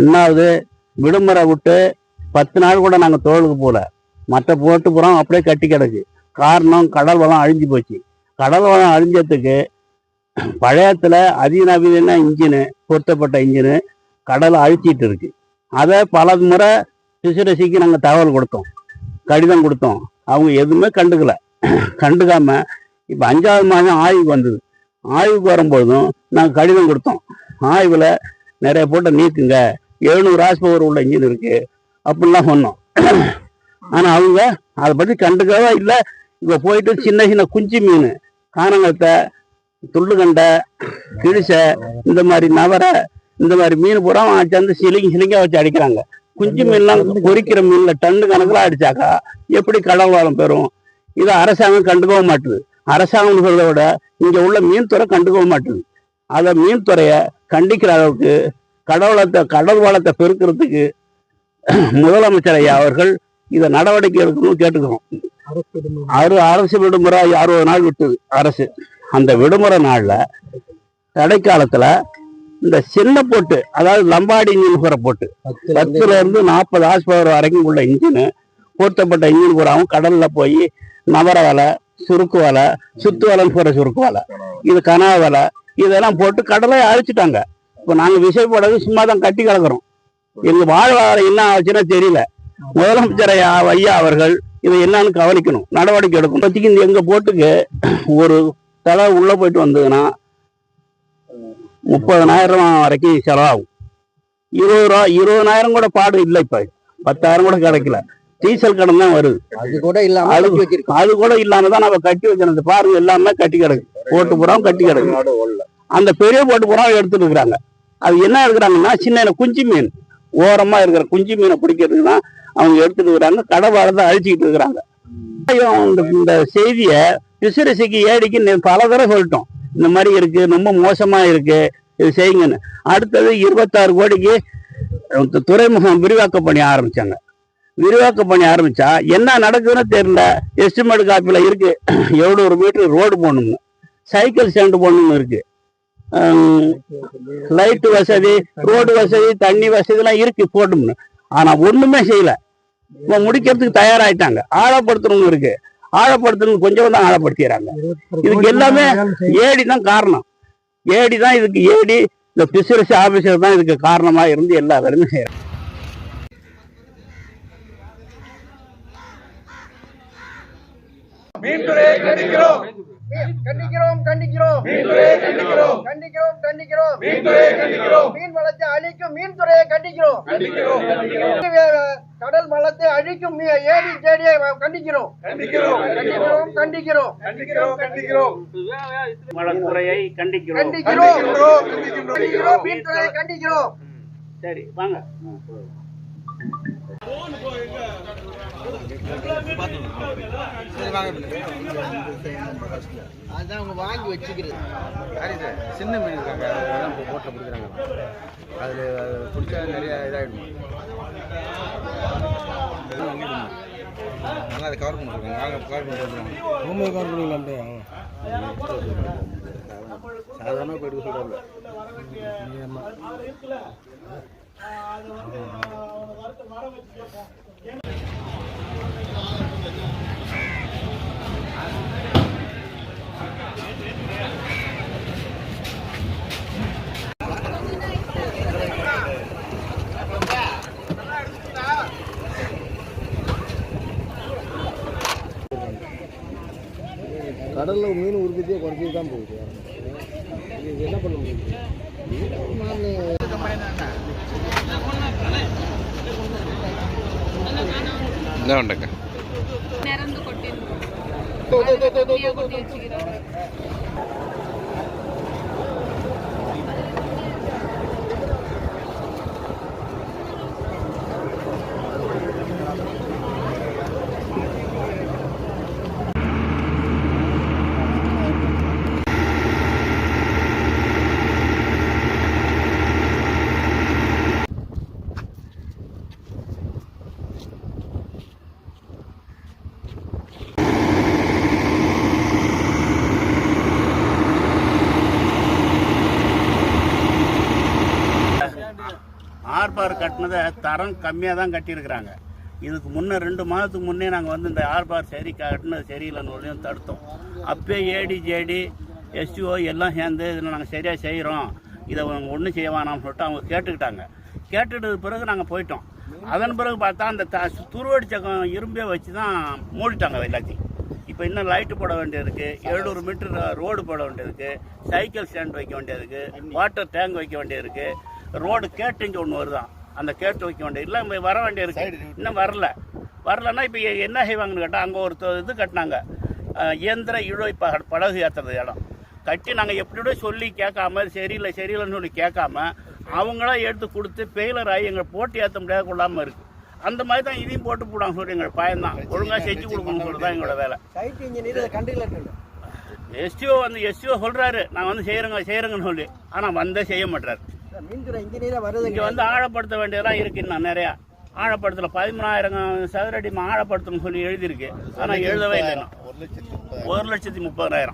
ரெண்டாவது விடுமுறை விட்டு பத்து நாள் கூட நாங்கள் தோளுக்கு போகல மற்ற போட்டு புறம் அப்படியே கட்டி கிடக்கு. காரணம் கடல் வளம் அழிஞ்சு போச்சு. கடல் வளம் அழிஞ்சதுக்கு பழையத்தில் அதிநவீன இன்ஜினு பொருத்தப்பட்ட இன்ஜினு கடலை அழிச்சிட்டு இருக்கு. அதை பல முறை சிசுரசிக்கு நாங்கள் தகவல் கொடுத்தோம். கடிதம் கொடுத்தோம். அவங்க எதுவுமே கண்டுக்கல. கண்டுக்காம இப்போ அஞ்சாவது மாதம் ஆய்வுக்கு வந்தது. ஆய்வுக்கு வரும்போதும் நாங்கள் கடிதம் கொடுத்தோம். ஆய்வில் நிறைய போட்டை நீக்குங்க எழுநூறு ஹார்ஸ் பவர் உள்ள இன்ஜின் இருக்கு. அப்படிலாம் சொன்னோம். ஆனால் அவங்க அதை பற்றி கண்டுக்கவே இல்லை. இப்போ போயிட்டு சின்ன சின்ன குஞ்சு மீன் காணங்கத்தை துள்ளுகண்டை கிழிசை இந்த மாதிரி நவரை இந்த மாதிரி மீன் பூரா சேர்ந்து சிலிங்கி சிலிங்கா வச்சு அடிக்கிறாங்க. குஞ்சு மீன்லாம் பொறிக்கிற மீன்ல டன்னு கணக்கில் அடிச்சாக்கா எப்படி கடல் வளம் பெறும்? இதை அரசாங்கம் கண்டுக்கவும் மாட்டுது. அரசாங்கம் சொல்றத விட இங்க உள்ள மீன்துறை கண்டுக்கவும் மாட்டுது. அதை மீன்துறைய கண்டிக்கிற அளவுக்கு கடவுளத்தை கடல் வளத்தை பெருக்கிறதுக்கு முதலமைச்சர் ஐயா அவர்கள் இதை நடவடிக்கை எடுக்கணும்னு கேட்டுக்கிறோம். அறு அரசு விடுமுறை அறுபது நாள் விட்டுது அரசு. அந்த விடுமுறை நாள்ல தடைக்காலத்துல இந்த சின்ன போட்டு அதாவது லம்பாடி இன்ஜின் போட்டு பத்துல இருந்து நாற்பது ஹார்ஸ் பவர் வரைக்கும் உள்ள இன்ஜின் பொருத்தப்பட்ட இன்ஜின் பூராவும் கடல்ல போய் நவர வலை சுருக்கு வலை சுத்து வலைன்னு போற சுருக்கு வலை இது கனா வலை இதெல்லாம் போட்டு கடலை அழிச்சிட்டாங்க. இப்போ நாங்க விசை போடவே சும்மா தான் கட்டி கிடக்குறோம். எங்க வாழ்வாதாரம் என்ன ஆச்சுன்னா தெரியல. முதலமைச்சர் ஐயா அவர்கள் இதை என்னன்னு கவனிக்கணும் நடவடிக்கை எடுக்கணும். இப்போதைக்கு இந்த எங்க போட்டுக்கு ஒரு தலை உள்ள போயிட்டு வந்ததுன்னா முப்பதனாயிரம் வரைக்கும் செலவாகும். இருபது ரூபா இருபதனாயிரம் கூட பாடு இல்லை இப்ப. பத்தாயிரம் கூட கிடைக்கல. டீசல் கடன் தான் வருது. அது கூட இல்லாம அது- கூட இல்லாம தான் நம்ம கட்டி வைக்கிறது பாருங்க எல்லாமே கட்டி கிடக்கு. போட்டு புறம் கட்டி கிடக்கு. அந்த பெரிய போட்டு புறம் எடுத்துட்டு இருக்கிறாங்க. அது என்ன இருக்கிறாங்கன்னா சின்ன சின்ன குஞ்சு மீன். ஓரமாக இருக்கிற குஞ்சு மீனை பிடிக்கிறதுக்கு தான் அவங்க எடுத்துட்டு இருக்கிறாங்க கடை வாரத்தை அழிச்சிக்கிட்டு இருக்கிறாங்க. இந்த செய்தியை செய்திய ஏடிக்கு பல தடவை சொல்லிட்டோம். இந்த மாதிரி இருக்கு ரொம்ப மோசமா இருக்கு இது செய்யுங்கன்னு. அடுத்தது இருபத்தாறு கோடிக்கு துறைமுகம் விரிவாக்க பணி ஆரம்பிச்சாங்க. விரிவாக்க பணி ஆரம்பிச்சா என்ன நடக்குதுன்னு தெரியல. எஸ்டிமேட் இருக்குது இருக்கு. ஒரு மீட்டர் ரோடு போடணும்னு சைக்கிள் ஸ்டாண்டு போடணும்னு இருக்கு. லைட் வசதி ரோடு வசதி தண்ணி வசதி எல்லாம் இருக்கு போட்டோம்னு ஆனா ஒண்ணுமே செய்யல. இப்போ முடிக்கிறதுக்கு தயாராயிட்டாங்க. ஆழப்படுத்தணும் இருக்கு. ஆழப்படுத்தணும் கொஞ்சம் தான் ஆழப்படுத்திடுறாங்க இதுக்கு எல்லாமே ஏடி தான் காரணம். ஏடி தான் இதுக்கு ஏடி இந்த பிசினஸ் ஆபீசர் தான் இதுக்கு காரணமா இருந்து எல்லா வேலையும் செய்யறாங்க. மீன்துறையை கண்டிக்கிறோம் கண்டிக்கிறோம் கண்டிக்கிறோம். கண்டிக்கிறோம். கண்டிக்கிறோம் கண்டிக்கிறோம். மீன் வளத்தை அழிக்கும் மீன் துறையை கண்டிக்கிறோம். கடல் வளத்தை அழிக்கும் ஏடி தேடியை கண்டிக்கிறோம். கண்டிக்கிறோம் கண்டிக்கிறோம். கண்டிக்கிறோம் கண்டிக்கிறோம். கண்டிக்கிறோம் வளத்துறையை கண்டிக்கிறோம். கண்டிக்கிறோம் கண்டிக்கிறோம். கண்டிக்கிறோம் மீன் துறையை கண்டிக்கிறோம். சரி வாங்க. அதான் அவங்க வாங்கி வச்சுக்கிறது. சார் சின்ன மீன் இருக்காங்க. அதெல்லாம் இப்போ போட்டில் பிடிக்கிறாங்க அதில் பிடிச்சா நிறைய இதாகிடும் நல்லா அதை கவர் பண்ணிருக்காங்க வாங்க கவர் பண்ணிட்டு வந்துடுவாங்க ரூமை கவர் பண்ணிக்கலாம் சாதாரணமாக போயிட்டு சொல்கிறாங்க கடலில் மீன் உற்பத்தியே குறைஞ்சிட்டு தான் போகுது. என்ன பண்ண முடியும்? என்ன பண்ணுறேங்க ஆர்பார் கட்டினதை தரம் கம்மியாக தான் கட்டியிருக்கிறாங்க. இதுக்கு முன்னே ரெண்டு மாதத்துக்கு முன்னே நாங்கள் வந்து இந்த ஆர்பார் சரி கட்டினது சரியில்லைன்னு சொல்லியும் தடுத்தோம். அப்பயே ஏடி ஜேடி எஸ்டிஓ எல்லாம் சேர்ந்து இதில் நாங்கள் சரியாக செய்கிறோம் இதை ஒன்றும் செய்ய வேணாம்னு சொல்லிட்டு அவங்க கேட்டுக்கிட்டாங்க. கேட்டுட்டது பிறகு நாங்கள் போயிட்டோம். அதன் பிறகு பார்த்தா அந்த த துருவடிச்சக்கம் இரும்பே வச்சு தான் மூடிட்டாங்க எல்லாத்தையும். இப்போ இன்னும் லைட்டு போட வேண்டியிருக்கு. எழுநூறு மீட்டர் ரோடு போட வேண்டியிருக்கு. சைக்கிள் ஸ்டாண்ட் வைக்க வேண்டியிருக்கு. வாட்டர் டேங்க் வைக்க வேண்டியிருக்கு. ரோடு கேட்டுங்க ஒன்று வருதான். அந்த கேட்டு வைக்க வேண்டியது இல்லை வர வேண்டியிருக்கு இன்னும் வரல. வரலன்னா இப்போ என்ன செய்வாங்கன்னு கேட்டால் அங்கே ஒரு இது கட்டினாங்க. இயந்திர இழுவை ப- படகு ஏற்றுறது இடம். கட்டி நாங்கள் எப்படியோ சொல்லி கேட்காம சரியில்லை சரியில்லைன்னு சொல்லி கேட்காம அவங்களா எடுத்து கொடுத்து பெயிலர் ஆகி எங்களை போட்டு ஏற்ற முடியாத கொள்ளாமல் இருக்குது அந்த மாதிரி தான் இதையும் போட்டு போடாங்க சொல்லி எங்கள் பயன்தான் ஒழுங்காக செஞ்சு கொடுக்கணும்னு சொல்லி தான் எங்களோட வேலை. எஸ்டிஓ வந்து எஸ்டிஓ சொல்கிறாரு நான் வந்து செய்கிறேங்க செய்கிறேங்கன்னு சொல்லி. ஆனால் வந்தே செய்ய மாட்டார். மீன்துறை இன்ஜினியரா வருது இங்கே வந்து ஆழப்படுத்த வேண்டியதெல்லாம் இருக்கு இன்னும் நிறையா. ஆழப்படுத்தல பதிமூணாயிரம் சதுரடி ஆழப்படுத்தணும்னு சொல்லி எழுதியிருக்கு. ஆனால் எழுதவே இல்லை. ஒரு லட்சத்தி முப்பதாயிரம்.